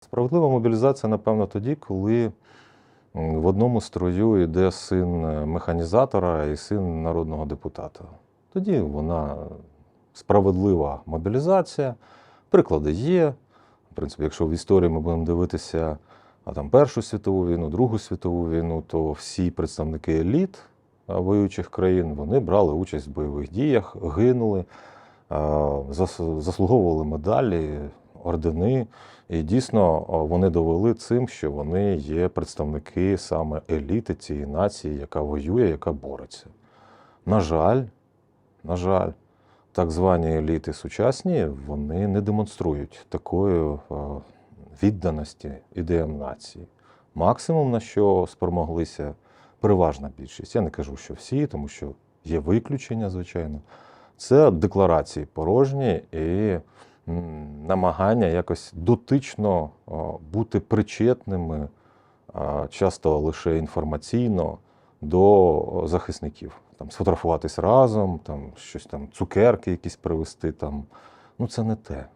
Справедлива мобілізація, напевно, тоді, коли в одному строю йде син е, механізатора і син народного депутата. Тоді вона справедлива мобілізація. Приклади є. В принципі, якщо в історії ми будемо дивитися а там Першу світову війну, Другу світову війну, то всі представники еліт воюючих країн вони брали участь в бойових діях, гинули, заслуговували медалі, ордени. І дійсно вони довели цим, що вони є представники саме еліти цієї нації, яка воює, яка бореться. На жаль, на жаль, так звані еліти сучасні вони не демонструють такої відданості ідеям нації. Максимум, на що спромоглися переважна більшість. Я не кажу, що всі, тому що є виключення, звичайно. Це декларації порожні і намагання якось дотично бути причетними, часто лише інформаційно, до захисників. Там сфотографуватись разом, там щось там, цукерки якісь привезти. Там. Ну, це не те.